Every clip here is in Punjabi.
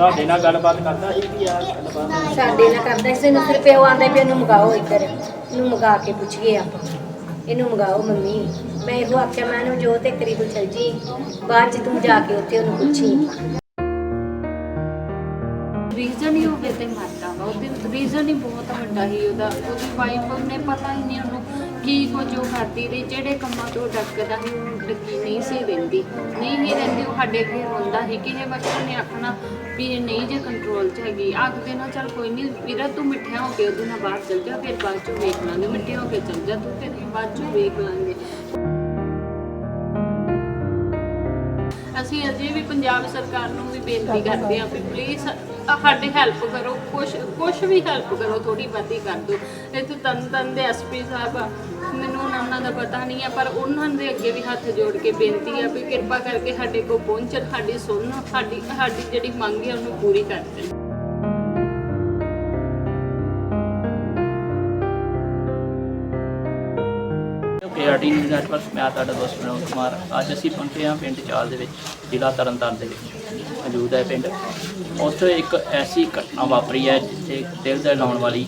ਤੁਹਾਡੇ ਨਾਲ ਗੱਲਬਾਤ ਕਰਦਾ ਸੀ ਵੀ ਆ? ਗੱਲਬਾਤ ਸਾਡੇ ਨਾਲ ਕਰਦਾ ਸੀ ਨੂੰ ਫਿਰ ਪਿਓ ਆਂਦਾ ਵੀ ਇਹਨੂੰ ਮੰਗਾਓ ਇੱਧਰ। ਇਹਨੂੰ ਮੰਗਾ ਕੇ ਪੁੱਛੀਏ ਆਪਾਂ। ਇਹਨੂੰ ਮੰਗਾਓ ਮੰਮੀ। ਮੈਂ ਇਹੋ ਆਖਿਆ ਮੈਂ ਇਹਨੂੰ ਜੋ ਤੇ ਕਰੀ ਤੂੰ ਚਲ ਜੀ ਬਾਅਦ ਚ ਤੂੰ ਜਾ ਕੇ ਉੱਥੇ ਉਹਨੂੰ ਪੁੱਛੀ। ਰੀਜ਼ਨ ਹੀ ਹੋਵੇ ਤੇ ਮਰਦਾ ਵਾ। ਉਹਦੇ ਰੀਜ਼ਨ ਹੀ ਬਹੁਤ ਵੱਡਾ ਹੀ ਉਹਦਾ। ਉਹਦੀ ਵਾਈਫ ਨੇ ਪਤਾ ਹੀ ਨਹੀਂ ਉਹਨੂੰ ਕੀ ਕੁਝ ਉਹ ਕਰਦੀ ਰਹੀ, ਜਿਹੜੇ ਕੰਮਾਂ ਤੋਂ ਡੱਕਦਾ ਸੀ, ਉਹ ਡੱਕੀ ਨਹੀਂ ਸੀ ਰਹਿੰਦੀ। ਨਹੀਂ ਹੀ ਰਹਿੰਦੀ, ਉਹ ਸਾਡੇ ਅੱਗੇ ਰੋਂਦਾ ਸੀ। ਕਿਸੇ ਬੱਚੇ ਨੇ ਆਖਣਾ ਵੀ ਇਹ ਨਹੀਂ ਜੇ ਕੰਟਰੋਲ 'ਚ ਹੈਗੀ। ਆਖਦੇ ਨਾ ਚੱਲ ਕੋਈ ਨਹੀਂ, ਵੀਰਾ ਤੂੰ ਮਿੱਠਿਆ ਹੋ ਕੇ ਉਹਦੇ ਨਾਲ ਬਾਹਰ ਚੱਲ ਜਾ, ਫਿਰ ਬਾਅਦ 'ਚੋਂ ਵੇਖ ਲਾਂਗੇ। ਮਿੱਠੇ ਹੋ ਕੇ ਚੱਲ ਜਾ ਤੂੰ, ਫਿਰ ਬਾਅਦ 'ਚੋਂ ਵੇਖ ਲਾਂਗੇ। ਅਸੀਂ ਅਜੇ ਵੀ ਪੰਜਾਬ ਸਰਕਾਰ ਨੂੰ ਵੀ ਬੇਨਤੀ ਕਰਦੇ ਹਾਂ ਵੀ ਪਲੀਜ਼ ਸਾਡੀ ਹੈਲਪ ਕਰੋ, ਕੁਛ ਕੁਛ ਵੀ ਹੈਲਪ ਕਰੋ ਥੋੜੀ ਬਹੁਤੀ ਕਰ ਦਿਓ। ਇੱਥੇ ਤੋਂ ਤਨ ਤਨ ਦੇ ਐਸਪੀ ਸਾਹਿਬ ਆ, ਮੈਨੂੰ ਉਹਨਾਂ ਦਾ ਪਤਾ ਨਹੀਂ ਹੈ ਪਰ ਉਹਨਾਂ ਦੇ ਅੱਗੇ ਵੀ ਹੱਥ ਜੋੜ ਕੇ ਬੇਨਤੀ ਆ ਵੀ ਕਿਰਪਾ ਕਰਕੇ ਸਾਡੇ ਕੋਲ ਪਹੁੰਚਣ, ਸਾਡੀ ਸੁਣਨ ਸਾਡੀ ਸਾਡੀ ਜਿਹੜੀ ਮੰਗ ਹੈ, ਉਹਨੂੰ ਪੂਰੀ ਕਰ ਦੇਣ। ਕੇਆਰਟੀ ਨਿਊਜ਼ ਨੈਟਵਰਕ ਮੈਂ ਤੁਹਾਡਾ ਦੋਸਤ ਵਿਨੋਦ ਕੁਮਾਰ। ਅੱਜ ਅਸੀਂ ਪਹੁੰਚੇ ਹਾਂ ਪਿੰਡ ਚਾਲ ਦੇ ਵਿੱਚ, ਜ਼ਿਲ੍ਹਾ ਤਰਨਤਾਰਨ ਦੇ ਵਿੱਚ। ਮੌਜੂਦ ਹੈ ਪਿੰਡ। ਉੱਥੇ ਇੱਕ ਐਸੀ ਘਟਨਾ ਵਾਪਰੀ ਹੈ ਜਿੱਥੇ ਦਿਲ ਦੇ ਲਾਉਣ ਵਾਲੀ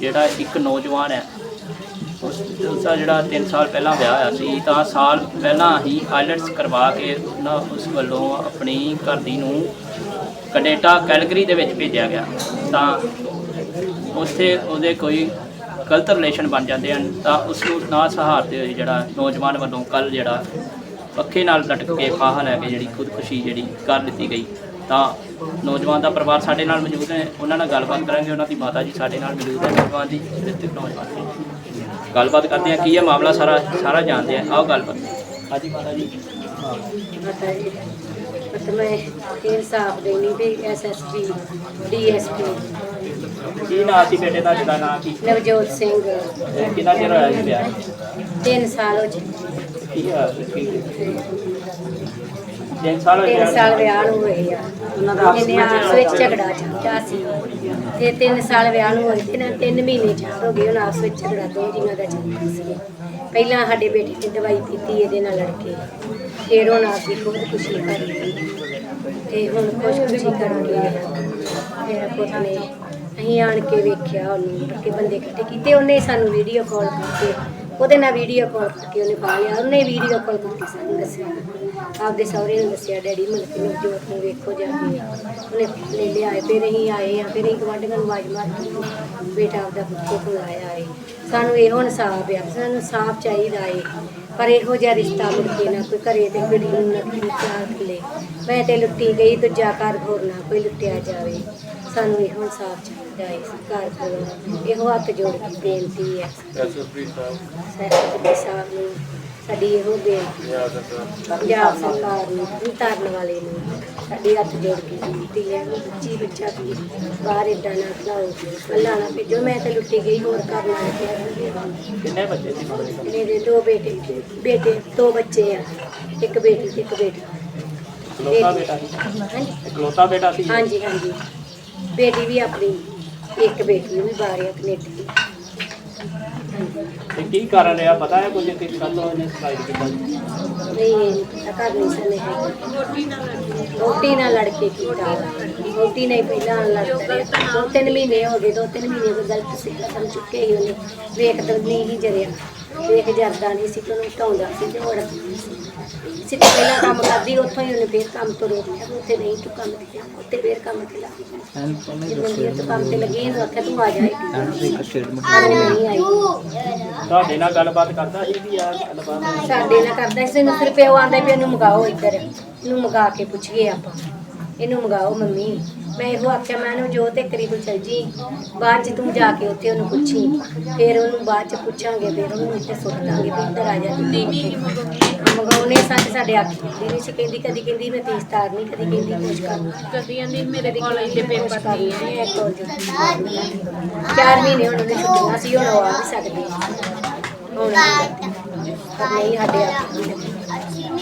ਜਿਹੜਾ ਇੱਕ ਨੌਜਵਾਨ ਹੈ, ਉਸ ਉਸਦਾ ਜਿਹੜਾ 3 ਸਾਲ ਪਹਿਲਾਂ ਵਿਆਹ ਹੋਇਆ ਸੀ, ਤਾਂ ਸਾਲ ਪਹਿਲਾਂ ਹੀ ਆਇਲਟਸ ਕਰਵਾ ਕੇ ਉਹਨਾਂ ਉਸ ਵੱਲੋਂ ਆਪਣੀ ਘਰਦੀ ਨੂੰ ਕੈਨੇਡਾ ਕੈਲਗਰੀ ਦੇ ਵਿੱਚ ਭੇਜਿਆ ਗਿਆ। ਤਾਂ ਉੱਥੇ ਉਹਦੇ ਕੋਈ ਗਲਤ ਰਿਲੇਸ਼ਨ ਬਣ ਜਾਂਦੇ ਹਨ ਤਾਂ ਉਸ ਨੂੰ ਨਾ ਸਹਾਰਦੇ ਹੋਏ ਜਿਹੜਾ ਨੌਜਵਾਨ ਵੱਲੋਂ ਕੱਲ ਜਿਹੜਾ ਪੱਖੇ ਨਾਲ ਲਟਕ ਕੇ ਫਾਹਾ ਲੈ ਕੇ ਜਿਹੜੀ ਖੁਦਕੁਸ਼ੀ ਜਿਹੜੀ ਕਰ ਦਿੱਤੀ ਗਈ ਤਾਂ ਨੌਜਵਾਨ ਦਾ ਪਰਿਵਾਰ ਸਾਡੇ ਨਾਲ ਮੌਜੂਦ ਹੈ ਉਹਨਾਂ ਨਾਲ ਗੱਲਬਾਤ ਕਰਾਂਗੇ ਉਹਨਾਂ ਦੀ ਮਾਤਾ ਜੀ ਸਾਡੇ ਨਾਲ ਮੌਜੂਦ ਹੈ ਨੌਜਵਾਨ ਦੀ ਮ੍ਰਿਤਕ ਨੌਜਵਾਨ ਦੀ। ਗੱਲਬਾਤ ਕਰਦੇ ਹਾਂ ਕੀ ਹੈ ਮਾਮਲਾ ਸਾਰਾ ਸਾਰਾ ਜਾਣਦੇ ਹਾਂ ਆਓ ਗੱਲਬਾਤ। ਹਾਂਜੀ ਮਾਤਾ ਜੀ। ਪਤਾ ਜੀ ਪਤਾ ਮੈਂ ਇਨਸਾਫ ਦੇਣੀ ਵੀ ਐਸਐਸਪੀ ਡੀਐਸਪੀ ਕੀ ਨਾਂ ਸੀ ਬੇਟੇ ਦਾ ਜਿਹਦਾ ਨਾਂ ਕੀ? ਨਵਜੋਤ ਸਿੰਘ। ਇਹ ਕਿੰਨਾ ਚਿਰ ਹੋਇਆ ਸੀ ਵਿਆਹ? ਨੂੰ? 3 ਸਾਲ ਹੋ ਚੁੱਕੇ ਕੀ ਹੋਇਆ? ਸੀ ਕੀ? ਤਿੰਨ ਸਾਲ ਹੋਏ 3 ਸਾਲ ਵਿਆਹ ਨੂੰ ਹੋਏ ਆ। ਇਹਨੇ ਆਪਸ ਵਿੱਚ ਝਗੜਾ ਚੱਲਦਾ ਸੀ। ਤੇ 3 ਸਾਲ ਵਿਆਹ ਨੂੰ ਹੋਏ ਤੇ ਨਾ 3 ਮਹੀਨੇ ਚਾਰ ਹੋ ਗਏ ਉਹਨਾਂ ਆਪਸ ਵਿੱਚ ਝਗੜਾ ਦੋ ਜੀਆਂ ਦਾ ਚੱਲਦਾ ਸੀ। ਪਹਿਲਾਂ ਸਾਡੇ ਬੇਟੇ ਨੇ ਦਵਾਈ ਪੀਤੀ ਇਹਦੇ ਨਾਲ ਲੜ ਕੇ ਫਿਰ ਉਹਨਾਂ ਆਪੀ ਖੁਦ ਖੁਸ਼ੀ ਕਰ ਲਈ ਤੇ ਹੁਣ ਖੁਸ਼ ਖੁਸ਼ੀ ਕਰਕੇ ਫਿਰ ਪੁੱਤ ਨੇ ਅਸੀਂ ਆਣ ਕੇ ਵੇਖਿਆ ਉਹਨੂੰ, ਕਿ ਬੰਦੇ ਇਕੱਠੇ ਕੀਤੇ, ਉਹਨੇ ਸਾਨੂੰ ਵੀਡੀਓ ਕਾਲ ਕਰਕੇ, ਉਹਦੇ ਨਾਲ ਵੀਡੀਓ ਕਾਲ ਕਰਕੇ ਉਹਨੇ ਪਾ ਉਹਨੇ ਵੀਡੀਓ ਕਾਲ ਕਰਕੇ ਸਾਨੂੰ ਦੱਸਿਆ। ਆਪਦੇ ਸਹੁਰੇ ਨੂੰ ਦੱਸਿਆ ਡੈਡੀ ਮਲਕੀ ਨੂੰ ਜੋਤ ਨੂੰ ਵੇਖੋ ਜਾ ਕੇ ਉਹਨੇ ਲੈ ਲਿਆਏ ਫਿਰ ਅਸੀਂ ਆਏ ਆ, ਫਿਰ ਅਸੀਂ ਗਵਾਂਢੀਆਂ ਨੂੰ ਆਵਾਜ਼ ਮਾਰ ਕੇ ਬੇਟਾ ਆਪਦਾ ਪੁੱਤੋ ਕੋਲ ਆਇਆ ਏ। ਸਾਨੂੰ ਇਹੋ ਇਨਸਾਫ ਆ, ਸਾਨੂੰ ਸਾਫ਼ ਚਾਹੀਦਾ ਏ। ਪਰ ਇਹੋ ਜਿਹਾ ਰਿਸ਼ਤਾ ਮੁੜ ਕੇ ਨਾ ਕੋਈ ਘਰੇ ਤੇ ਕੁੜੀ ਨੂੰ ਨਾ ਕੋਈ ਚਾਹ ਲੈ। ਮੈਂ ਤੇ ਲੁੱਟੀ ਗਈ ਦੂਜਾ ਘਰ ਹੋਰ ਨਾ ਕੋਈ ਲੁੱਟਿਆ ਜਾਵੇ। ਸਾਨੂੰ ਇਹੋ ਇਨਸਾਫ ਚਾਹੀਦਾ ਏ ਸਰਕਾਰ ਕੋਲੋਂ। ਇਹੋ ਹੱਥ ਜੋੜ ਕੇ ਬੇਨਤੀ ਹੈ। ਸੈਕਟਰੀ ਸਾਹਿਬ ਨੂੰ ਸਾਡੀ ਇਹੋ ਬੇਨਤੀ ਹੈ ਪੰਜਾਬ ਸਰਕਾਰ ਨੂੰ ਉਤਾਰਨ ਵਾਲੇ ਨੂੰ ਸਾਡੀ ਹੱਥ ਜੋੜ ਕੇ ਬੇਨਤੀ ਹੈ ਉਹ ਬੱਚੀ ਬੱਚਾ ਵੀ ਬਾਹਰ ਏਦਾਂ ਨਾ ਖਲਾਓ ਅੱਲਾ ਨਾ ਭੇਜੋ ਮੈਂ ਤੇ ਲੁੱਟੀ ਗਈ ਹੋਰ ਕਰਨਾ ਨਹੀਂ ਕਿੰਨੇ ਬੱਚੇ ਸੀ ਮੇਰੇ ਦੋ ਬੇਟੇ ਬੇਟੇ ਦੋ ਬੱਚੇ ਆ ਇੱਕ ਬੇਟੀ ਤੇ ਇੱਕ ਬੇਟਾ। ਇਕਲੌਤਾ ਬੇਟਾ। ਸੀ? ਹਾਂਜੀ। ਇਕਲੌਤਾ ਬੇਟਾ ਸੀ? ਹਾਂਜੀ ਹਾਂਜੀ। ਬੇਟੀ ਵੀ ਆਪਣੀ ਇੱਕ ਬੇਟੀ ਵੀ ਬਾਹਰ ਆ ਕੈਨੇਡਾ। ਤੇ ਕੀ ਕਾਰਨ ਰਿਹਾ? ਪਤਾ ਹੈ ਕੁਝ ਕਿ ਕਦੋਂ ਇਹਨੇ ਸੁਸਾਈਡ ਕੀਤਾ ਨਹੀਂ, ਪਤਾ ਨਹੀਂ ਸਨੇ ਰੋਟੀ ਨਾਲ ਲੜ ਕੀਤਾ। ਰੋਟੀ ਨਹੀਂ ਪਹਿਲਾਂ ਲੜਦੇ ਦੋ ਤਿੰਨ ਮਹੀਨੇ ਹੋ ਗਏ, ਦੋ ਤਿੰਨ ਮਹੀਨੇ ਤੋਂ ਗਲਤ ਸੀ ਕਰ ਚੁੱਕੇ ਸੀ ਉਹਨੇ। ਵੇਖ ਨਹੀਂ ਹੀ ਜਰਿਆ। ਵੇਖ ਜਰਦਾ ਨਹੀਂ ਸੀ ਕਿ ਉਹਨੂੰ ਢਾਉਂਦਾ ਸੀ ਤੇ ਹੋਰ ਸੀ। ਤੇ ਪਹਿਲਾਂ ਕੰਮ ਕਰਦੀ ਉੱਥੋਂ ਹੀ ਉਹਨੇ ਫੇਰ ਕੰਮ ਤੋਂ ਰੋਕ ਲਿਆ ਵੀ ਉੱਥੇ ਨਹੀਂ ਤੂੰ ਕੰਮ ਕੀਤਾ ਉੱਥੇ ਫੇਰ ਕੰਮ ਤੇ ਲੱਗ ਗਈ ਜਦੋਂ ਦੀ ਤੂੰ ਕੰਮ ਤੇ ਲੱਗੀ ਇਹਨੂੰ ਆਖਿਆ ਤੂੰ ਆ ਜਾ ਨਹੀਂ ਆਈ ਤੁਹਾਡੇ ਨਾਲ ਗੱਲਬਾਤ ਕਰਦਾ ਸੀ ਵੀ ਆ ਗੱਲਬਾਤ ਸਾਡੇ ਨਾਲ ਕਰਦਾ ਸੀ ਇਹਨੂੰ ਫਿਰ ਪਿਓ ਆਂਦਾ ਵੀ ਇਹਨੂੰ ਮੰਗਾਓ ਇੱਧਰ ਇਹਨੂੰ ਮੰਗਾ ਕੇ ਪੁੱਛੀਏ ਆਪਾਂ। ਇਹਨੂੰ ਮੰਗਾਓ ਮੰਮੀ। ਮੈਂ ਇਹੋ ਆਖਿਆ ਮੈਂ ਇਹਨੂੰ ਜੋ ਤੇ ਕਰੀ ਤੂੰ ਚਲ ਜੀ ਬਾਅਦ ਚ ਤੂੰ ਜਾ ਕੇ ਉੱਥੇ ਉਹਨੂੰ ਪੁੱਛੀ। ਫਿਰ ਉਹਨੂੰ ਬਾਅਦ ਚ ਪੁੱਛਾਂਗੇ ਫਿਰ ਉਹਨੂੰ ਇੱਥੇ ਸੁੱਟ ਦਾਂਗੇ ਵੀ ਇੱਧਰ ਆ ਜਾ ਤੂੰ ਮੰਗਾਉਣੇ ਸੱਚ ਸਾਡੇ ਅੱਖ ਦੀ ਨਹੀਂ ਸੀ। ਕਹਿੰਦੀ ਕਦੀ ਕਹਿੰਦੀ ਮੈਂ ਫੀਸ ਤਾਰਨੀ ਕਦੀ ਕਹਿੰਦੀ ਕੁਛ ਕਰਨਾ। ਕਦੀ ਆਂਦੀ ਮੇਰੇ ਕਾਲਜ ਦੇ ਪੇਪਰ ਕਰਨੀ ਹੈ। ਇੱਕ ਹੋਰ ਚਾਰ ਮਹੀਨੇ ਹੁਣ ਉਹਨੇ ਛੁੱਟੀਆਂ ਸੀ ਹੁਣ ਉਹ ਆ ਨਹੀਂ ਸਕਦੀ ਹੁਣ ਨਹੀਂ ਸਾਡੇ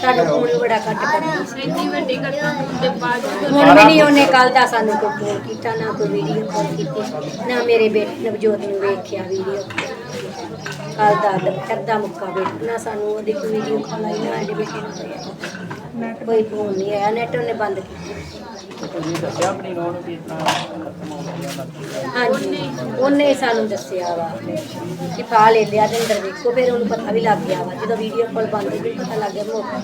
ਸਾਨੂੰ ਫੋਨ ਬੜਾ ਘੱਟ ਕਰਦੀ ਇੰਨੀ ਵੱਡੀ ਘਟਨਾ ਹੋਣ ਦੇ ਬਾਅਦ ਹੁਣ ਵੀ ਨਹੀਂ ਉਹਨੇ ਕੱਲ ਦਾ ਸਾਨੂੰ ਕੋਈ ਫੋਨ ਕੀਤਾ ਨਾ ਕੋਈ ਵੀਡੀਓ ਕਾਲ ਕੀਤੀ ਨਾ ਮੇਰੇ ਬੇਟੇ ਨਵਜੋਤ ਨੂੰ ਵੇਖਿਆ ਵੀਡੀਓ ਕੱਲ ਦਾ ਦਾ ਮੁੱਕਾ ਵੇਖਣਾ ਸਾਨੂੰ ਉਹਦੀ ਕੋਈ ਵੀਡੀਓ ਕਾਲ ਆਈ ਨਾ ਸਾਡੇ ਬੇਟੇ ਨੂੰ ਕੋਈ ਫੋਨ ਨਹੀਂ ਆਇਆ ਨੈਟ ਉਹਨੇ ਬੰਦ ਕੀਤਾ। ਤੁਸੀਂ ਦੱਸਿਆ ਆਪਣੀ ਨੂੰਹ ਨੂੰ ਕਿ ਇਤਨਾ ਖਤਮ ਹੋ ਗਿਆ ਮਰਜ਼ੀ ਹਾਂਜੀ। ਉਹਨੇ ਸਾਨੂੰ ਦੱਸਿਆ ਵਾ ਕਿ ਫਾ ਲੈ ਲਿਆ ਤੇ ਅੰਦਰ ਵੇਖੋ, ਫਿਰ ਉਹਨੂੰ ਪਤਾ ਵੀ ਲੱਗ ਗਿਆ ਵਾ। ਜਦੋਂ ਵੀਡੀਓ ਕਾਲ ਬੰਦ ਹੋਈ, ਪਤਾ ਲੱਗ ਗਿਆ ਮੌਕਾ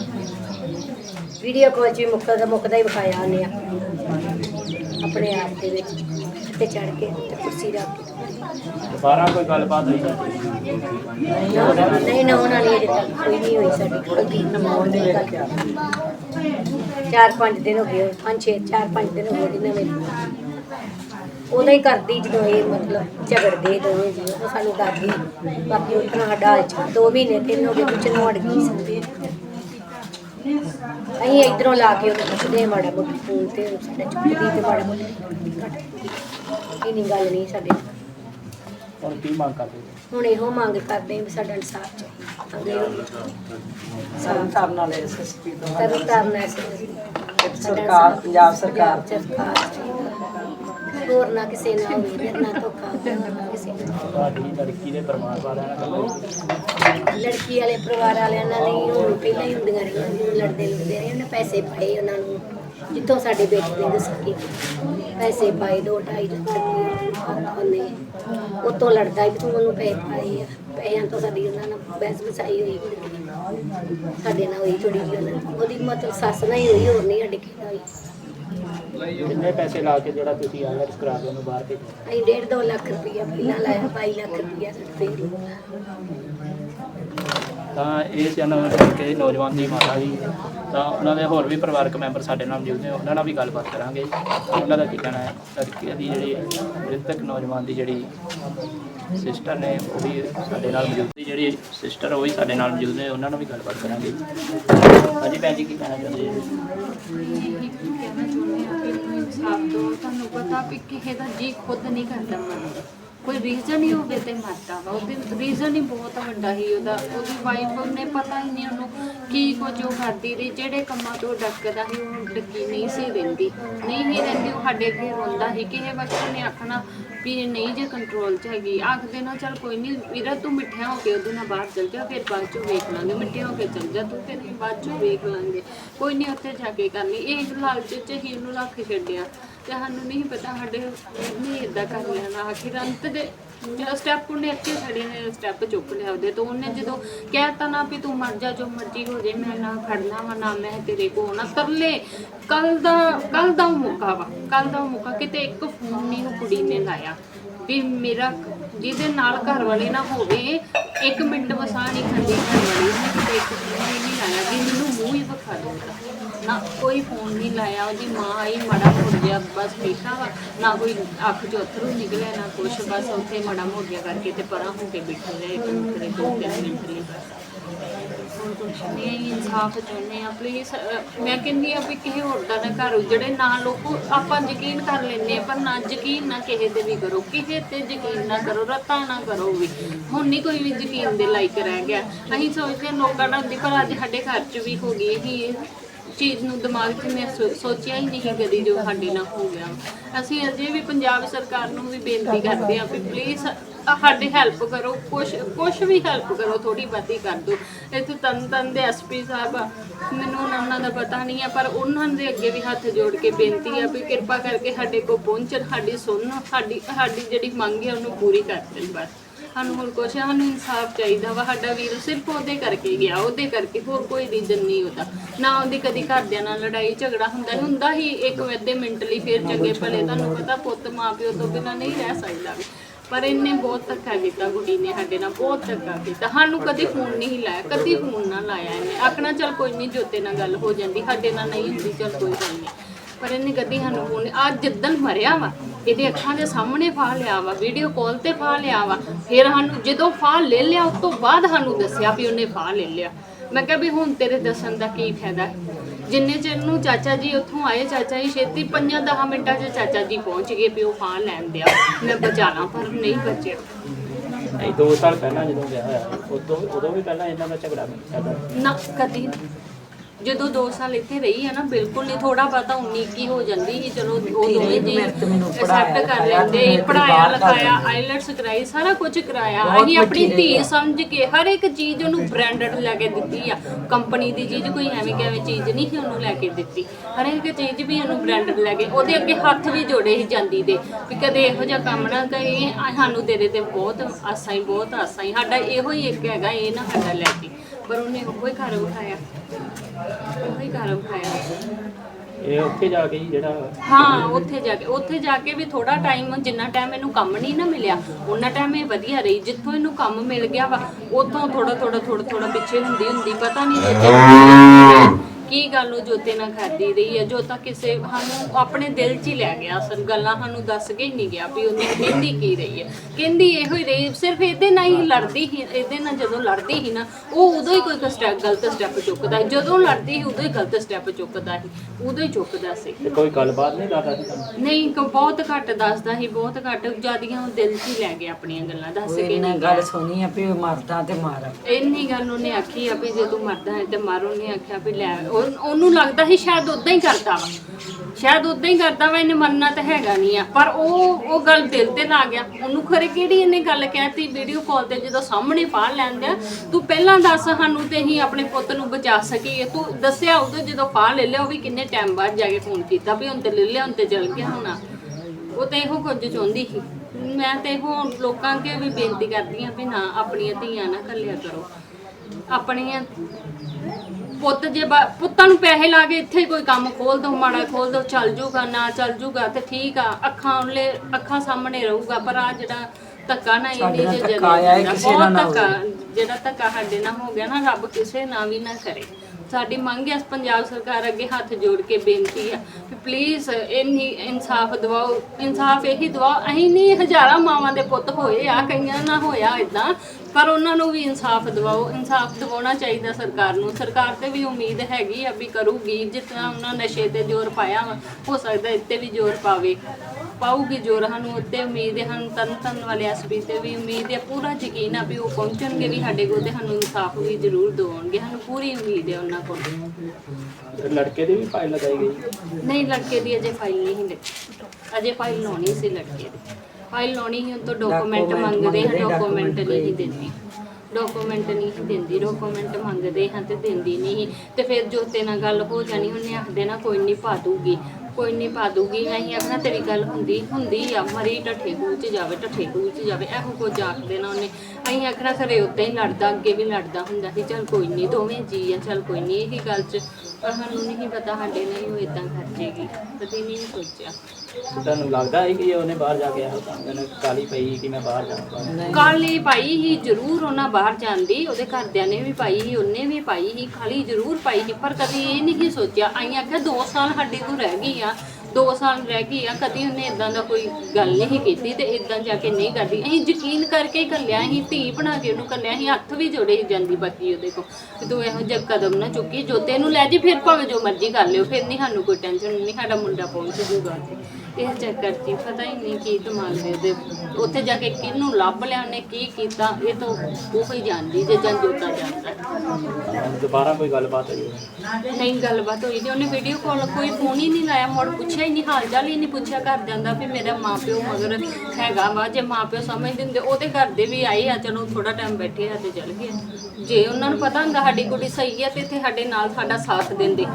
ਵੀਡੀਓ ਕਾਲ 'ਚ ਵੀ ਮੁੱਕਦਾ ਦਾ ਮੁੱਕਦਾ ਹੀ ਵਿਖਾਇਆ ਉਹਨੇ ਆਪਣੇ- ਆਪਣੇ ਆਪ ਦੇ ਵਿੱਚ। ਤੇ ਚੜ ਕੇ ਤੇ ਕੁਰਸੀ ਰੱਖ ਕੇ ਦੁਬਾਰਾ ਕੋਈ ਗੱਲਬਾਤ ਹੋਈ ਨਾ- ਨਹੀਂ ਨਾ ਉਹਨਾਂ ਨੇ ਅਜੇ ਤੱਕ ਕੋਈ ਨਹੀਂ ਹੋਈ ਸਾਡੀ। ਕੋਈ ਨਮਾਉਣ ਦੀ ਗੱਲ ਚਾਰ ਪੰਜ ਦਿਨ ਹੋ ਗਏ ਪੰਜ ਛੇ ਚਾਰ ਪੰਜ ਦਿਨ ਹੋ ਗਏ ਨਵੇਂ। ਉਹਦਾ ਹੀ ਕਰਦੀ ਜਦੋਂ ਇਹ ਮਤਲਬ ਝਗੜਦੇ ਦੋਵੇਂ ਜੀ ਉਹ ਸਾਨੂੰ ਦਾਦੀ ਬਾਕੀ ਉਤਨਾ ਸਾਡਾ ਹਾਲ ਚਾਲ ਦੋ ਮਹੀਨੇ ਤਿੰਨ ਹੋ ਗਏ ਕੁਛ ਨੂੰ ਅੜ ਗਈ ਸੰਦੇ ਅਸੀਂ ਇਧਰੋਂ ਲਾ ਕੇ ਉਹਨੂੰ ਪੁੱਛਦੇ ਮਾੜਾ ਮੋਟਾ ਫੋਨ ਤੇ ਸਾਡੇ ਚੁੱਕਦੀ ਤੇ ਮਾੜਾ ਮੋਟਾ ਨਹੀਂ ਗੱਲ ਨਹੀਂ ਸਾਡੇ ਹੁਣ ਕੀ ਮੰਗ ਕਰਦੇ? ਹੁਣ ਇਹੋ ਮੰਗ ਕਰਦੇ ਵੀ ਸਾਡਾ ਇਨਸਾਫ ਚਾਹੀਦਾ। ਅਗਲੇ ਸਰਨ ਤਾਰਨ ਨਾਲ ਐਸਐਸਪੀ ਤੋਂ ਤਰੂ ਤਾਰਨ ਸਰਕਾਰ ਪੰਜਾਬ ਸਰਕਾਰ। ਸਰਕਾਰ ਹੋਰ ਨਾ ਕਿਸੇ ਨਾਲ ਹੋਵੇ ਨਾਲ ਧੋਖਾ ਹੋਵੇ, ਹੋਰ ਨਾ ਕਿਸੇ ਨਾਲ। ਤੁਹਾਡੀ ਲੜਕੀ ਦੇ ਪਰਿਵਾਰ ਵਾਲਿਆਂ ਨਾਲ ਗੱਲ ਹੋਈ? ਲੜਕੀ ਵਾਲੇ ਪਰਿਵਾਰ ਵਾਲਿਆਂ ਨਾਲ ਨਹੀਂ ਹੁਣ ਪਹਿਲਾਂ ਹੀ ਹੁੰਦੀਆਂ ਰਹੀਆਂ ਲੜਦੇ ਲੜਦੇ ਰਹੇ ਉਹਨੇ ਪੈਸੇ ਪਾਏ ਉਹਨਾਂ ਨੂੰ। ਜਿੱਥੋਂ ਸਾਡੇ ਬੇਟੇ ਨੇ ਦੱਸਿਆ ਕਿ ਪੈਸੇ ਪਾਏ ਦੋ ਢਾਈ ਲੱਖ ਰੁਪਏ ਉਹਨੇ। ਉਤੋਂ ਲੜਦਾ ਵੀ ਤੂੰ ਉਹਨੂੰ ਪੈਸੇ ਪਾਏ ਆ। ਪੈਸਿਆਂ ਤੋਂ ਸਾਡੀ ਉਹਨਾਂ ਨਾਲ ਬਹਿਸ ਵਸਾਈ ਹੋਈ ਸਾਡੇ ਨਾਲ ਹੋਈ ਥੋੜੀ ਜਿਹੀ ਉਹਨਾਂ ਉਹਦੀ ਮਤਲਬ ਸੱਸ ਨਾਲ ਹੀ ਹੋਈ ਹੋਰ ਨਹੀਂ ਸਾਡੇ ਹੋਈ। ਕਿੰਨੇ ਪੈਸੇ ਲਾ ਕੇ ਜਿਹੜਾ ਤੁਸੀਂ ਆਇਲਟਸ ਕਰਾ ਕੇ ਉਹਨੂੰ ਬਾਹਰ ਭੇਜਿਆ? ਅਸੀਂ ਡੇਢ ਦੋ ਲੱਖ ਰੁਪਈਆ ਪਹਿਲਾਂ ਲਾਇਆ 22 ਲੱਖ ਰੁਪਈਆ ਫਿਰ ਤਾਂ ਇਹ ਸਨ ਕਿ ਨੌਜਵਾਨ ਦੀ ਮਾਤਾ ਜੀ। ਤਾਂ ਉਹਨਾਂ ਦੇ ਹੋਰ ਵੀ ਪਰਿਵਾਰਕ ਮੈਂਬਰ ਸਾਡੇ ਨਾਲ ਮੌਜੂਦ ਨੇ, ਉਹਨਾਂ ਨਾਲ ਵੀ ਗੱਲਬਾਤ ਕਰਾਂਗੇ। ਉਹਨਾਂ ਦਾ ਕੀ ਕਹਿਣਾ ਹੈ? ਲੜਕੀ ਦੀ ਜਿਹੜੀ ਮ੍ਰਿਤਕ ਨੌਜਵਾਨ ਦੀ ਜਿਹੜੀ ਸਿਸਟਰ ਨੇ, ਉਹ ਵੀ ਸਾਡੇ ਨਾਲ ਮੌਜੂਦ ਦੀ ਜਿਹੜੀ ਸਿਸਟਰ ਉਹ ਵੀ ਸਾਡੇ ਨਾਲ ਮੌਜੂਦ ਨੇ, ਉਹਨਾਂ ਨਾਲ ਵੀ ਗੱਲਬਾਤ ਕਰਾਂਗੇ। ਹਾਂਜੀ ਭੈਣ ਜੀ, ਕੀ ਕਹਿਣਾ ਚਾਹੁੰਦੇ ਜੀ ਤੁਹਾਨੂੰ ਪਤਾ ਵੀ ਕਿਸੇ ਦਾ ਜੀ ਖੁਦ ਨਹੀਂ ਕਰਦਾ। ਮਰਨ ਕੋਈ ਰੀਜ਼ਨ ਹੀ ਹੋਵੇ ਤੇ ਮਰਦਾ ਵਾ। ਉਹਦੇ ਰੀਜ਼ਨ ਹੀ ਬਹੁਤ ਵੱਡਾ ਹੀ ਉਹਦਾ। ਉਹਦੀ ਵਾਈਫ ਨੇ ਪਤਾ ਹੀ ਨਹੀਂ ਉਹਨੂੰ ਕੀ ਕੁਝ ਉਹ ਕਰਦੀ ਰਹੀ। ਜਿਹੜੇ ਕੰਮਾਂ ਤੋਂ ਡੱਕਦਾ ਸੀ, ਉਹ ਡੱਕੀ ਨਹੀਂ ਸੀ ਰਹਿੰਦੀ ਨਹੀਂ ਹੀ ਰਹਿੰਦੀ ਉਹ ਸਾਡੇ ਅੱਗੇ ਰੋਂਦਾ ਸੀ। ਕਿਸੇ ਬੱਚੇ ਨੇ ਆਖਣਾ ਵੀ ਇਹ ਨਹੀਂ ਜੇ ਕੰਟਰੋਲ 'ਚ ਹੈਗੀ। ਆਖਦੇ ਨਾ, ਚੱਲ ਕੋਈ ਨਹੀਂ, ਵੀਰਾ ਤੂੰ ਮਿੱਠਿਆ ਹੋ ਕੇ ਉਹਦੇ ਨਾਲ ਬਾਹਰ ਚਲ ਜਾ, ਫਿਰ ਬਾਅਦ 'ਚੋਂ ਵੇਖ ਲਾਂਗੇ। ਮਿੱਠਿਆ ਹੋ ਕੇ ਚਲ ਜਾ ਤੂੰ, ਫਿਰ ਬਾਅਦ 'ਚੋਂ ਵੇਖ ਲਾਂਗੇ। ਕੋਈ ਨਹੀਂ, ਉੱਥੇ ਜਾ ਕੇ ਕਰਨੀ ਇਹ ਲਾਲਚ 'ਚ ਹੀ ਉਹਨੂੰ ਰੱਖ ਛੱਡਿਆ। ਤੇ ਸਾਨੂੰ ਨਹੀਂ ਪਤਾ ਸਾਡੇ ਨਹੀਂ ਇਦਾਂ ਕਰ ਲੈਣਾ ਆਖਿਰ ਅੰਤ ਦੇ ਜਿਹੜਾ ਸਟੈਪ ਉਹਨੇ ਅੱਛੇ ਖੜੇ ਨੇ ਸਟੈਪ ਚੁੱਕ ਲਿਆ ਉਹਦੇ ਤੋਂ। ਉਹਨੇ ਜਦੋਂ ਕਹਿਤਾ ਨਾ ਵੀ ਤੂੰ ਮਰ ਜਾ, ਜੋ ਮਰਜ਼ੀ ਹੋ ਜੇ, ਮੈਂ ਨਾ ਖੜਨਾ ਵਾ, ਨਾ ਮੈਂ ਤੇਰੇ ਕੋਲ, ਨਾ ਤਰਲੇ। ਕੱਲ ਦਾ ਕੱਲ ਦਾ ਉਹ ਮੌਕਾ ਵਾ। ਕੱਲ ਦਾ ਉਹ ਮੌਕਾ, ਕਿਤੇ ਇੱਕ ਫੋਨ ਨਹੀਂ ਉਹ ਕੁੜੀ ਨੇ ਲਾਇਆ। ਵੀ ਮੇਰਾ ਜਿਹਦੇ ਨਾਲ ਘਰ ਵਾਲੇ ਨਾ ਹੋਵੇ, ਇੱਕ ਮਿੰਟ ਵਸਾ ਨਹੀਂ ਖੰਦੀ ਘਰ ਵਾਲੀ ਉਹਨੇ ਕਿਤੇ ਇੱਕ ਫੋਨ ਹੀ ਨਹੀਂ ਲਾਇਆ। ਵੀ ਮੈਨੂੰ ਮੂੰਹ ਹੀ ਵਿਖਾ ਦਿੰਦਾ ਨਾ ਕੋਈ ਫੋਨ ਨਹੀਂ ਲਾਇਆ, ਉਹਦੀ ਮਾਂ ਆਈ, ਮਾੜਾ ਮੋੜ ਗਿਆ, ਬਸ ਬੈਠਾ ਵਾ। ਨਾ ਕੋਈ ਅੱਖ ਚੋਂ ਅਥਰੂ ਨਿਕਲਿਆ, ਨਾ ਕੁਛ, ਬਸ ਉੱਥੇ ਮਾੜਾ ਮੋੜ ਗਿਆ ਕਰਕੇ ਤੇ ਪਰਾਂ ਹੋ ਕੇ ਬੈਠੇ ਰਹੇ, ਇੱਕ ਦੇ ਦੋ ਤਿੰਨ ਮਿੰਟ ਲਈ ਬਸ ਹੁਣ ਕੁਛ ਨਹੀਂ ਇਨਸਾਫ ਚਾਹੁੰਦੇ ਆ ਪਲੀਜ਼ ਮੈਂ ਕਹਿੰਦੀ ਆ ਵੀ ਕਿਸੇ ਹੋਰ ਦਾ ਨਾ ਘਰ ਜਿਹੜੇ ਨਾ ਲੋਕੋ, ਆਪਾਂ ਯਕੀਨ ਕਰ ਲੈਂਦੇ ਆ ਪਰ ਨਾ ਯਕੀਨ ਨਾ ਕਿਸੇ ਤੇ ਵੀ ਕਰੋ, ਕਿਸੇ ਤੇ ਯਕੀਨ ਨਾ ਕਰੋ, ਰਤਾ ਨਾ ਕਰੋ ਵੀ। ਹੁਣ ਨਹੀਂ ਕੋਈ ਵੀ ਯਕੀਨ ਦੇ ਲਾਇਕ ਰਹਿ ਗਿਆ। ਅਸੀਂ ਸੋਚਦੇ ਹਾਂ ਲੋਕਾਂ ਨਾਲ ਹੁੰਦੀ ਪਰ ਅੱਜ ਸਾਡੇ ਘਰ 'ਚ ਵੀ ਹੋ ਗਈ ਅਸੀਂ ਇਹ। ਚੀਜ਼ ਨੂੰ ਦਿਮਾਗ 'ਚ ਮੈਂ ਸੋ- ਸੋਚਿਆ ਹੀ ਨਹੀਂ ਕਦੀ ਜੋ ਸਾਡੇ ਨਾਲ ਹੋ ਗਿਆ। ਅਸੀਂ ਅਜੇ ਵੀ ਪੰਜਾਬ ਸਰਕਾਰ ਨੂੰ ਵੀ ਬੇਨਤੀ ਕਰਦੇ ਹਾਂ ਵੀ ਪਲੀਜ਼ ਸਾਡੀ ਹੈਲਪ ਕਰੋ ਕੁਛ ਕੁਛ ਵੀ ਹੈਲਪ ਕਰੋ ਥੋੜੀ ਬਹੁਤੀ ਕਰ ਦਿਓ। ਇੱਥੇ ਤਨ ਤਨ ਦੇ ਐਸਪੀ ਸਾਹਿਬ ਆ, ਮੈਨੂੰ ਉਹਨਾਂ ਦਾ ਪਤਾ ਨਹੀਂ ਹੈ ਪਰ ਉਹਨਾਂ ਦੇ ਅੱਗੇ ਵੀ ਹੱਥ ਜੋੜ ਕੇ ਬੇਨਤੀ ਆ ਵੀ ਕਿਰਪਾ ਕਰਕੇ ਸਾਡੇ ਕੋਲ ਪਹੁੰਚਣ ਸਾਡੀ ਸੁਣਨ ਸਾਡੀ ਸਾਡੀ ਜਿਹੜੀ ਮੰਗ ਹੈ ਉਹਨੂੰ ਪੂਰੀ ਕਰ ਦੇਣ ਬਸ। ਸਾਨੂੰ ਹੋਰ ਕੁਛ ਸਾਨੂੰ ਇਨਸਾਫ ਚਾਹੀਦਾ ਵਾ ਸਾਡਾ ਵੀਰ ਸਿਰਫ ਉਹਦੇ ਕਰਕੇ ਗਿਆ ਉਹਦੇ ਕਰਕੇ ਹੋਰ ਕੋਈ ਰੀਜ਼ਨ ਨਹੀਂ ਉਹਦਾ। ਨਾ ਉਹਦੀ ਕਦੀ ਘਰਦਿਆਂ ਨਾਲ ਲੜਾਈ ਝਗੜਾ ਹੁੰਦਾ ਹੁੰਦਾ ਹੀ ਇੱਕ ਅੱਧੇ ਮਿੰਟ ਲਈ ਫਿਰ ਚੰਗੇ ਭਲੇ। ਤੁਹਾਨੂੰ ਪਤਾ ਪੁੱਤ ਮਾਂ ਪਿਓ ਤੋਂ ਬਿਨਾਂ ਨਹੀਂ ਰਹਿ ਸਕਦਾ ਵੀ। ਪਰ ਇਹਨੇ ਬਹੁਤ ਧੱਕਾ ਕੀਤਾ ਕੁੜੀ ਨੇ ਸਾਡੇ ਨਾਲ ਬਹੁਤ ਧੱਕਾ ਕੀਤਾ। ਸਾਨੂੰ ਕਦੀ ਫੋਨ ਨਹੀਂ ਲਾਇਆ ਕਦੀ ਫੋਨ ਨਾ ਲਾਇਆ ਇਹਨੇ। ਆਖਣਾ ਚੱਲ ਕੋਈ ਨਹੀਂ ਜੋਤੇ ਨਾਲ ਗੱਲ ਹੋ ਜਾਂਦੀ ਸਾਡੇ ਨਾਲ ਨਹੀਂ ਹੁੰਦੀ ਚੱਲ ਕੋਈ ਗੱਲ ਨਹੀਂ ਪਰ ਇਹਨੇ ਕਦੀ ਸਾਨੂੰ ਫੋਨ ਅੱਜ ਜਿੱਦਣ ਮਰਿਆ ਵਾ ਇਹਦੇ ਅੱਖਾਂ ਦੇ ਸਾਹਮਣੇ ਫਾਹ ਲਿਆ ਵਾ ਵੀਡੀਓ ਕਾਲ ਤੇ ਫਾਹ ਲਿਆ ਵਾ। ਫਿਰ ਸਾਨੂੰ ਜਦੋਂ ਫਾਹ ਲੈ ਲਿਆ ਉਸ ਤੋਂ ਬਾਅਦ ਸਾਨੂੰ ਦੱਸਿਆ ਵੀ ਉਹਨੇ ਫਾਹ ਲੈ ਲਿਆ। ਮੈਂ ਕਿਹਾ ਵੀ ਹੁਣ ਤੇਰੇ ਦੱਸਣ ਦਾ ਕੀ ਫਾਇਦਾ ਜਿੰਨੇ ਚਿਰ ਨੂੰ ਚਾਚਾ ਜੀ ਉੱਥੋਂ ਆਏ ਚਾਚਾ ਜੀ ਛੇਤੀ 5-10 ਮਿੰਟਾਂ 'ਚ ਚਾਚਾ ਜੀ ਪਹੁੰਚ ਗਏ ਵੀ ਉਹ ਫਾਹ ਲੈਣ ਦਿਆ। ਮੈਂ ਬਚਾਣਾ ਪਰ ਨਹੀਂ ਬਚਿਆ। ਨਹੀਂ 2 ਸਾਲ ਪਹਿਲਾਂ ਜਦੋਂ ਵਿਆਹ ਹੋਇਆ ਉਦੋਂ ਉਦੋਂ ਵੀ ਪਹਿਲਾਂ ਇਹਨਾਂ ਦਾ ਝਗੜਾ ਚੱਲਦਾ। ਨਾ ਕਦੀ। ਨਹੀਂ। ਜਦੋਂ 2 ਸਾਲ ਇੱਥੇ ਰਹੀ ਹੈ ਨਾ ਬਿਲਕੁਲ ਨਹੀਂ ਥੋੜਾ ਬਹੁਤਾ 19 ਕੀ ਹੋ ਜਾਂਦੀ ਸੀ ਚਲੋ ਉਹ ਦੋਵੇਂ ਜੀ accept ਕਰ ਲੈਂਦੇ ਪੜਾਇਆ ਲਿਖਾਇਆ ਆਈਲੈਟਸ ਕਰਾਈ ਸਾਰਾ ਕੁਝ ਕਰਾਇਆ। ਅਸੀਂ ਆਪਣੀ ਧੀ। ਸਮਝ ਕੇ ਹਰ ਇੱਕ ਚੀਜ਼ ਉਹਨੂੰ ਬ੍ਰਾਂਡਡ ਲੈ ਕੇ ਦਿੱਤੀ ਆ। ਕੰਪਨੀ ਦੀ ਚੀਜ਼ ਕੋਈ ਐਵੇਂ ਕਿਵੇਂ ਚੀਜ਼ ਨਹੀਂ ਸੀ ਉਹਨੂੰ ਲੈ ਕੇ ਦਿੱਤੀ। ਹਰ ਇੱਕ ਚੀਜ਼ ਵੀ ਉਹਨੂੰ ਬ੍ਰਾਂਡਡ ਲੈ ਕੇ ਉਹਦੇ ਅੱਗੇ ਹੱਥ ਵੀ ਜੋੜੇ ਸੀ ਜਾਂਦੀ ਦੇ। ਵੀ ਕਦੇ ਇਹੋ ਜਿਹਾ ਕੰਮ ਨਾ ਕਰੀ ਸਾਨੂੰ ਤੇਰੇ ਤੇ ਬਹੁਤ ਆਸਾਂ ਹੀ ਬਹੁਤ ਆਸਾਂ ਹੀ। ਸਾਡਾ ਇਹੋ ਹੀ ਇੱਕ ਹੈਗਾ ਇਹ ਨਾ ਸਾਡਾ ਲੈ ਕੇ। ਪਰ ਉਹਨੇ ਉਹੋ ਹੀ ਘਰ ਉਠਾਇਆ ਉਹੋ ਹੀ ਘਰ ਉਠਾਇਆ ਇਹ ਉੱਥੇ ਜਾ ਕੇ ਹੀ ਜਿਹੜਾ ਹਾਂ ਉੱਥੇ ਜਾ ਕੇ ਉੱਥੇ ਜਾ ਕੇ ਵੀ ਥੋੜਾ ਟਾਈਮ ਜਿੰਨਾ ਟਾਈਮ ਇਹਨੂੰ ਕੰਮ ਨਹੀਂ ਨਾ ਮਿਲਿਆ ਉਹਨਾਂ ਟਾਈਮ ਇਹ ਵਧੀਆ ਰਹੀ। ਜਿੱਥੋਂ ਇਹਨੂੰ ਕੰਮ ਮਿਲ ਗਿਆ ਵਾ ਉਤੋਂ ਥੋੜਾ ਥੋੜਾ ਥੋੜਾ ਥੋੜਾ ਪਿੱਛੇ ਹੁੰਦੀ ਹੁੰਦੀ ਪਤਾ ਨਹੀਂ ਜੇ ਕੀ ਗੱਲ ਉਹ ਜੋਤੇ ਨਾਲ ਖਾਦੀ ਰਹੀ ਹੈ? ਜੋਤਾ ਕਿਸੇ ਸਾਨੂੰ ਆਪਣੇ ਦਿਲ 'ਚ ਹੀ ਲੈ ਗਿਆ। ਅਸਲ ਗੱਲਾਂ ਸਾਨੂੰ ਦੱਸ ਕੇ ਹੀ ਨਹੀਂ ਗਿਆ ਵੀ ਉਹਨੇ ਕਹਿੰਦੀ ਕੀ ਰਹੀ ਹੈ। ਕਹਿੰਦੀ ਇਹੋ ਹੀ ਰਹੀ ਸਿਰਫ ਇਹਦੇ ਨਾਲ ਹੀ ਲੜਦੀ ਸੀ ਇਹਦੇ ਨਾਲ ਜਦੋਂ ਲੜਦੀ ਸੀ ਨਾ ਉਹ ਉਦੋਂ ਹੀ ਕੋਈ ਸਟੈਪ ਗਲਤ ਸਟੈਪ ਚੁੱਕਦਾ ਸੀ। ਜਦੋਂ ਲੜਦੀ ਸੀ ਉਦੋਂ ਹੀ ਗਲਤ ਸਟੈਪ ਚੁੱਕਦਾ ਸੀ। ਉਦੋਂ ਹੀ ਚੁੱਕਦਾ ਸੀ। ਤੇ ਕੋਈ ਗੱਲਬਾਤ ਨਹੀਂ ਕਰਦਾ ਸੀ? ਤੁਹਾਨੂੰ ਨਹੀਂ ਕ- ਬਹੁਤ ਘੱਟ ਦੱਸਦਾ ਸੀ ਬਹੁਤ ਘੱਟ। ਜਿਆਦੀਆਂ ਉਹ ਦਿਲ 'ਚ ਹੀ ਲੈ ਗਿਆ ਆਪਣੀਆਂ ਗੱਲਾਂ ਦੱਸ ਕੇ ਨਹੀਂ ਗੱਲ ਸੁਣੀ ਆ ਵੀ ਮਰਦਾ ਤੇ ਮਾਰ। ਇੰਨੀ ਗੱਲ ਉਹਨੇ ਆਖੀ ਆ ਵੀ ਜੇ ਤੂੰ ਮਰਦਾ ਹੈ ਤੇ ਮਰ ਉਹਨੇ ਆਖਿਆ ਵੀ ਲੈ ਉਹ- ਉਹਨੂੰ ਲੱਗਦਾ ਸੀ ਸ਼ਾਇਦ ਉਦਾਂ ਹੀ ਕਰਦਾ ਵਾ। ਸ਼ਾਇਦ ਉਦਾਂ ਹੀ ਕਰਦਾ ਵਾ, ਇਹਨੇ ਮੰਨਣਾ ਤਾਂ ਹੈਗਾ ਨਹੀਂ ਆ। ਪਰ ਉਹ ਉਹ ਗੱਲ ਦਿਲ ਤੇ ਲਾ ਗਿਆ। ਉਹਨੂੰ ਖਰੇ ਕਿਹੜੀ ਇਹਨੇ ਗੱਲ ਕਹਿਤੀ? ਵੀਡੀਓ ਕਾਲ ਤੇ ਜਦੋਂ ਸਾਹਮਣੇ ਪਾ ਲੈਂਦੇ ਆ, ਤੂੰ ਪਹਿਲਾਂ ਦੱਸ ਸਾਨੂੰ ਤੇ ਅਸੀਂ ਆਪਣੇ ਪੁੱਤ ਨੂੰ ਬਚਾ ਸਕੀਏ। ਤੂੰ ਦੱਸਿਆ ਉਦੋਂ ਜਦੋਂ ਫਾਹ ਲੈ ਲਿਆ, ਉਹ ਵੀ ਕਿੰਨੇ ਟਾਈਮ ਬਾਅਦ ਜਾ ਕੇ ਫੋਨ ਕੀਤਾ ਵੀ ਹੁਣ ਤੇ ਲੈ ਲਿਆ, ਹੁਣ ਤੇ ਚਲ ਗਿਆ ਹੋਣਾ। ਉਹ ਤਾਂ ਇਹੋ ਕੁਝ ਚਾਹੁੰਦੀ ਸੀ। ਮੈਂ ਤੇ ਹੁਣ ਲੋਕਾਂ ਅੱਗੇ ਵੀ ਬੇਨਤੀ ਕਰਦੀ ਹਾਂ ਵੀ ਨਾ, ਆਪਣੀਆਂ ਧੀਆਂ ਨਾ ਕੱਲਿਆ ਕਰੋ। ਆਪਣੀਆਂ ਪੁੱਤ ਜੇ ਪੁੱਤਾਂ ਨੂੰ ਪੈਸੇ ਲਾ ਕੇ ਇੱਥੇ ਕੋਈ ਕੰਮ ਖੋਲ ਦੋ ਮਾੜਾ ਖੋਲ ਦੋ ਚੱਲ ਜੂਗਾ ਨਾ ਚੱਲ ਜੂਗਾ ਤੇ ਠੀਕ ਆ ਅੱਖਾਂ ਉਹਲੇ ਅੱਖਾਂ ਸਾਹਮਣੇ ਰਹੂਗਾ ਪਰ ਆ ਜਿਹੜਾ ਧੱਕਾ ਨਾ ਨਾਲ ਜੇ ਨਾਲ ਨਾ ਧੱਕਾ ਜਿਹੜਾ ਧੱਕਾ ਸਾਡੇ ਨਾਲ ਹੋ ਗਿਆ ਨਾ ਰੱਬ ਕਿਸੇ ਨਾਲ ਵੀ ਨਾ ਕਰੇ। ਸਾਡੀ ਮੰਗ ਹੈ ਪੰਜਾਬ ਸਰਕਾਰ ਅੱਗੇ ਹੱਥ ਜੋੜ ਕੇ ਬੇਨਤੀ ਆ ਕਿ ਪਲੀਜ਼ ਇੰਨੀ ਇਨਸਾਫ ਦਿਵਾਓ ਇਨਸਾਫ ਇਹੀ ਦਿਵਾਓ। ਅਸੀਂ ਨਹੀਂ ਹਜ਼ਾਰਾਂ ਮਾਵਾਂ ਦੇ ਪੁੱਤ ਹੋਏ ਆ ਕਈਆਂ ਨਾਲ ਹੋਇਆ ਇਦਾਂ ਪਰ ਉਹਨਾਂ ਨੂੰ ਵੀ ਇਨਸਾਫ ਦਿਵਾਓ ਇਨਸਾਫ ਦਿਵਾਉਣਾ ਚਾਹੀਦਾ ਸਰਕਾਰ ਨੂੰ। ਸਰਕਾਰ ਤੇ ਵੀ ਉਮੀਦ ਹੈਗੀ ਆ ਵੀ ਕਰੂਗੀ ਜਿਤਨਾ ਉਹਨਾਂ ਨਸ਼ੇ ਤੇ ਜ਼ੋਰ ਪਾਇਆ ਵਾ, ਹੋ ਸਕਦਾ ਇੱਥੇ ਵੀ ਜ਼ੋਰ ਪਾਵੇ। ਪਾਊਗੀ ਜ਼ੋਰ ਸਾਨੂੰ ਉੱਤੇ ਉਮੀਦ ਹੈ ਸਾਨੂੰ ਤਨ ਤਨ ਵਾਲੇ ਐਸਪੀ ਤੇ ਵੀ ਉਮੀਦ ਹੈ ਪੂਰਾ ਯਕੀਨ ਆ ਵੀ ਉਹ ਪਹੁੰਚਣਗੇ ਵੀ ਸਾਡੇ ਕੋਲ ਤੇ ਸਾਨੂੰ ਇਨਸਾਫ ਵੀ ਜ਼ਰੂਰ ਦਿਵਾਉਣਗੇ। ਸਾਨੂੰ ਪੂਰੀ ਉਮੀਦ ਹੈ ਉਹਨਾਂ ਕੋਲ। ਲੜਕੇ ਦੀ ਵੀ ਫਾਈਲ ਲਗਾਈ ਗਈ? ਨਹੀਂ ਲੜਕੇ ਦੀ ਅਜੇ ਫਾਈਲ ਨਹੀਂ ਲੱਗੀ ਅਜੇ ਫਾਈਲ ਲਾਉਣੀ ਸੀ ਲੜਕੇ ਦੀ। ਫਾਈਲ ਲਾਉਣੀ ਸੀ ਉਹ ਤੋਂ ਡਾਕੂਮੈਂਟ ਮੰਗਦੇ ਹਾਂ ਮੰਗਦੇ, ਡਾਕੂਮੈਂਟ ਨਹੀਂ ਦਿੰਦੀ। ਡਾਕੂਮੈਂਟ ਨਹੀਂ ਦਿੰਦੀ ਡਾਕੂਮੈਂਟ ਮੰਗਦੇ ਹਾਂ ਤੇ ਦਿੰਦੀ ਨਹੀਂ। ਤੇ ਫਿਰ ਜੋਤੇ ਨਾਲ ਗੱਲ ਹੋ ਜਾਣੀ ਉਹਨੇ ਆਖਦੇ ਨਾ ਕੋਈ ਨਹੀਂ ਪਾ ਦੂਗੀ। ਕੋਈ ਨਹੀਂ ਪਾ ਦੂਗੀ ਅਸੀਂ ਆਖਣਾ ਤੇਰੀ ਗੱਲ ਹੁੰਦੀ ਹੁੰਦੀ ਆ ਮਰੀ ਢੱਠੇ ਖੂਹ ਚ ਜਾਵੇ ਢੱਠੇ ਖੂਹ ਚ ਜਾਵੇ ਇਹੋ ਕੁਝ ਆਖਦੇ ਨਾ ਉਹਨੇ। ਅਸੀਂ ਆਖਣਾ ਖਰੇ ਉੱਤੇ ਹੀ ਲੜਦਾ ਅੱਗੇ ਵੀ ਲੜਦਾ ਹੁੰਦਾ ਸੀ ਚਲ ਕੋਈ ਨਹੀਂ ਦੋਵੇਂ ਜੀ ਆ ਚਲ ਕੋਈ ਨਹੀਂ ਇਹੀ ਗੱਲ ਚ। ਪਰ ਸਾਨੂੰ ਨਹੀਂ ਪਤਾ ਸਾਡੇ ਨਹੀਂ ਉਹ ਇਦਾਂ ਖਰਚੇਗੀ ਕਦੀ ਨਹੀਂ ਸੋਚਿਆ। ਤੁਹਾਨੂੰ ਲੱਗਦਾ ਹੈ ਕਿ ਉਹਨੇ ਬਾਹਰ ਜਾ ਕੇ ਇਹੋ ਕੰਮ ਇਹਨੇ ਕਾਲੀ ਪਈ ਕਿ ਮੈਂ ਬਾਹਰ ਜਾਵਾਂਗਾ ਕਾਲੀ ਪਾਈ ਹੀ ਜ਼ਰੂਰ ਉਹਨਾਂ ਬਾਹਰ ਜਾਂਦੀ ਉਹਦੇ ਘਰਦਿਆਂ ਨੇ ਵੀ ਪਾਈ ਹੀ ਉਹਨੇ ਵੀ ਪਾਈ ਹੀ ਖਾਲੀ ਜ਼ਰੂਰ ਪਾਈ ਸੀ ਪਰ ਕਦੀ ਇਹ ਨਹੀਂ ਸੋਚਿਆ। ਆਈ ਆਖਿਆ 2 ਸਾਲ ਸਾਡੇ ਕੋਲ ਰਹਿ ਗਈ ਆ। 2 ਸਾਲ ਰਹਿ ਗਈ ਆ, ਕਦੀ ਉਹਨੇ ਇਦਾਂ ਦਾ ਕੋਈ ਗੱਲ ਨਹੀਂ ਕੀਤੀ ਤੇ ਇਦਾਂ ਜਾ ਕੇ ਨਹੀਂ ਕਰਦੀ। ਅਸੀਂ ਯਕੀਨ ਕਰਕੇ ਹੀ ਕੱਲਿਆ ਅਸੀਂ ਧੀ ਬਣਾ ਕੇ ਉਹਨੂੰ ਕੱਲਿਆ ਅਸੀਂ ਹੱਥ ਵੀ ਜੋੜੇ ਹੀ ਜਾਂਦੀ ਬਾਕੀ ਉਹਦੇ ਕੋਲ। ਕਿ ਤੂੰ ਇਹੋ ਜਿਹਾ ਕਦਮ ਨਾ ਚੁੱਕੀ, ਜੋਤੇ ਨੂੰ ਲੈ ਜੀ, ਫਿਰ ਭਾਵੇਂ ਜੋ ਮਰਜ਼ੀ ਕਰ ਲਿਓ, ਫਿਰ ਨਹੀਂ ਸਾਨੂੰ ਕੋਈ ਟੈਨਸ਼ਨ ਨਹੀਂ ਸਾਡਾ ਮੁੰਡਾ ਪਹੁੰਚ ਜੂਗਾ ਤੇ ਇਹ ਚੱਕਰ ਚ ਪਤਾ ਹੀ ਨਹੀਂ ਕੀ ਦਿਮਾਗ ਦੇ ਉਹਦੇ ਉੱਥੇ ਜਾ ਕੇ ਕਿਹਨੂੰ ਲੱਭ ਲਿਆ, ਉਹਨੇ ਕੀ ਕੀਤਾ, ਇਹ ਤਾਂ ਉਹ ਹੀ ਜਾਣਦੀ ਜੇ ਜਾਂ ਜੋਤਾ ਜਾਣਦਾ। ਦੁਬਾਰਾ ਕੋਈ ਗੱਲਬਾਤ ਹੋਈ ਹੋਵੇ। ਨਹੀਂ, ਗੱਲਬਾਤ ਹੋਈ ਤੇ ਉਹਨੇ ਵੀਡੀਓ ਕਾਲ ਕੋਈ ਫੋਨ ਹੀ ਨਹੀਂ ਲਾਇਆ। ਮੁੜ ਪੁੱਛਿਆ ਹੀ ਨਹੀਂ ਹਾਲ ਚਾਲ ਹੀ ਨਹੀਂ ਪੁੱਛਿਆ। ਘਰ ਜਾਂਦਾ ਵੀ ਮੇਰਾ ਮਾਪਿਓ ਮਗਰ ਹੈਗਾ ਵਾ। ਜੇ ਮਾਪਿਓ ਸਮਝਦੇ ਹੁੰਦੇ ਉਹਦੇ ਘਰ ਦੇ ਵੀ ਆਏ ਆ। ਚਲੋ ਥੋੜਾ ਟਾਈਮ ਬੈਠੇ ਆ ਤੇ ਚਲ ਗਏ। ਜੇ ਉਹਨਾਂ ਨੂੰ ਪਤਾ ਹੁੰਦਾ ਸਾਡੀ ਕੁੜੀ ਸਹੀ ਹੈ ਤੇ ਇੱਥੇ ਸਾਡੇ ਨਾਲ ਸਾਡਾ ਸਾਥ ਦਿੰਦੇ।